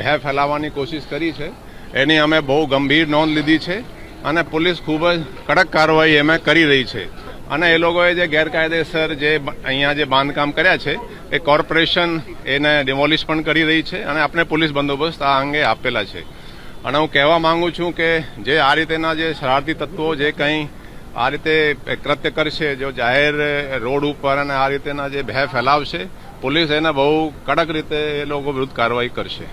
ભય ફેલાવવાની કોશિશ કરી છે. એની અમે બહુ ગંભીર નોંધ લીધી છે અને પોલીસ ખૂબ જ કડક કાર્યવાહી એમાં કરી રહી છે. અને એ લોકોએ જે ગેરકાયદેસર જે અહીંયા જે બાંધકામ કર્યા છે, એ કોર્પોરેશન એને ડિમોલિશ પણ કરી રહી છે અને આપણે પોલીસ બંદોબસ્ત આ અંગે આપેલા છે. અને હું કહેવા માંગુ છું કે જે આ રીતેના જે શરારતી તત્વો જે કંઈ આ રીતે કૃત્ય કરશે, જો જાહેર રોડ ઉપર અને આ રીતેના જે ભય ફેલાવશે, પોલીસ એને બહુ કડક રીતે એ લોકો વિરુદ્ધ કાર્યવાહી કરશે.